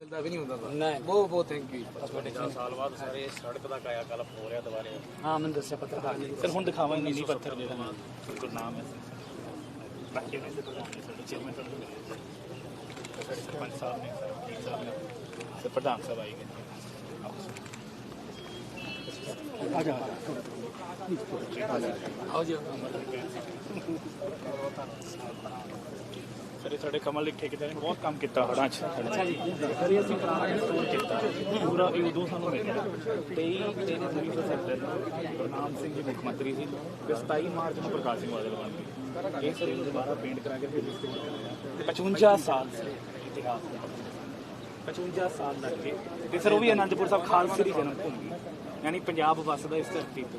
ਮਿਲਦਾ ਵੀ ਨਹੀਂ ਹੁੰਦਾ। ਨਹੀਂ। ਬਹੁਤ ਬਹੁਤ ਥੈਂਕ ਯੂ ਸਾਲ ਬਾਅਦ ਸਾਰੇ ਸੜਕ ਦਾ ਕਾਇਆ ਕਲਪ ਹੋ ਰਿਹਾ ਦੁਬਾਰੇ। ਹਾਂ ਮੈਨੂੰ ਦੱਸਿਆ ਪੱਤਰਕਾਰ ਨੇ। ਸਰ ਹੁਣ ਦਿਖਾਵਾਂਗੇ ਨੀਲੀ ਪੱਥਰ ਜਿਹੜਾ ਗੁਰਨਾਮ ਹੈ। ਬਾਕੀ ਨੇ ਤੇ ਪ੍ਰਧਾਨ ਸਾਡੇ ਚੇਅਰਮੈਨ ਸਾਡੇ ਸਰਪੰਚ ਸਾਹਿਬ ਨੇ ਸਰਪੰਚ ਸਾਹਿਬ ਨੇ ਤੇ ਪ੍ਰਧਾਨ ਸਾਹਿਬ ਆਏ ਗਏ ਆ ਜਾ ਆਓ ਜੀ ਸਰ ਸਾਡੇ ਕਮਲ ਦੇ ਠੇਕੇਦਾਰ ਨੇ ਬਹੁਤ ਕੰਮ ਕੀਤਾ ਹੜਾਂ 'ਚ। ਅੱਛਾ ਜੀ ਸਰ ਅਸੀਂ ਪੁਰਾਣਾ ਸਟੋਰ ਕੀਤਾ। ਪੂਰਾ ਇਹ ਉਦੋਂ ਸਾਨੂੰ ਮਿਲਿਆ। 23 ਤੇ 3 ਸੈਕਟਰ ਗੁਰਨਾਮ ਸਿੰਘ ਜੀ ਮੁੱਖ ਮੰਤਰੀ ਸੀ ਤੇ 27 ਮਾਰਚ ਨੂੰ ਪ੍ਰਕਾਸ਼ ਸਿੰਘ ਬਾਦਲ ਬਣ ਗਏ। ਇਹ ਸਰ ਦੁਬਾਰਾ ਪੇਂਟ ਕਰਾ ਕੇ ਫਿਰ ਰਿਸਟੋਰ ਕਰਾਇਆ। 55 ਸਾਲ ਸੇ ਇਤਿਹਾਸ 55 ਸਾਲ ਲੱਗ ਗਏ। ਤੇ ਸਰ ਉਹ ਵੀ ਅਨੰਦਪੁਰ ਸਾਹਿਬ ਖਾਲਸੇ ਦੀ ਜਨਮ ਭੂਮੀ। ਯਾਨੀ ਪੰਜਾਬ ਵਸਦਾ ਇਸ ਧਰਤੀ ਤੇ।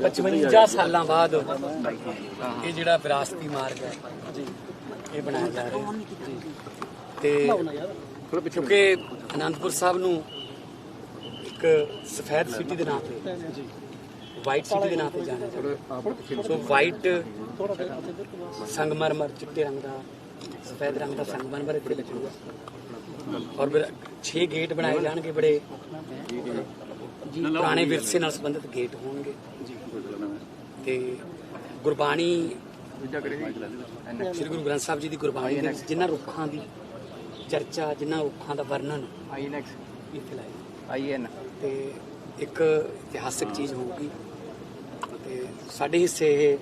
ਪਚਵੰਜਾ ਸਾਲਾਂ ਬਾਅਦ ਇਹ ਜਿਹੜਾ ਵਿਰਾਸਤੀ ਮਾਰਗ ਹੈ, ਇਹ ਬਣਾਇਆ ਜਾ ਰਿਹਾ ਤੇ ਕਿਉਂਕਿ ਅਨੰਦਪੁਰ ਸਾਹਿਬ ਨੂੰ ਇੱਕ ਸਫੈਦ ਸਿਟੀ ਦੇ ਨਾਂ ਤੇ ਵਾਈਟ ਸਿਟੀ ਦੇ ਨਾਮ ਤੇ ਜਾਣਿਆ ਜਾਂਦਾ ਸੋ ਵਾਈਟ ਸੰਗਮਰਮਰ ਚਿੱਟੇ ਰੰਗ ਦਾ ਸਫੈਦ ਰੰਗ ਦਾ ਸੰਗਮਰਮਰ ਇੱਥੇ ਲੱਗੂਗਾ ਔਰ ਫਿਰ 6 ਗੇਟ ਬਣਾਏ ਜਾਣਗੇ ਬੜੇ ਪੁਰਾਣੇ ਵਿਰਸੇ ਨਾਲ ਸੰਬੰਧਿਤ ਗੇਟ ਹੋਣਗੇ। ਤੇ ਗੁਰਬਾਣੀ ਸ੍ਰੀ ਗੁਰੂ ਗ੍ਰੰਥ ਸਾਹਿਬ ਜੀ ਦੀ ਗੁਰਬਾਣੀ ਦੇ ਜਿਨ੍ਹਾਂ ਰੁੱਖਾਂ ਦੀ ਚਰਚਾ ਜਿਨ੍ਹਾਂ ਰੁੱਖਾਂ ਦਾ ਵਰਣਨ ਇੱਥੇ ਲਾਇਆ। ਆਈਐਨ ਤੇ ਇੱਕ ਇਤਿਹਾਸਕ ਚੀਜ਼ ਹੋਊਗੀ। ਤੇ ਸਾਡੇ ਹਿੱਸੇ ਇਹ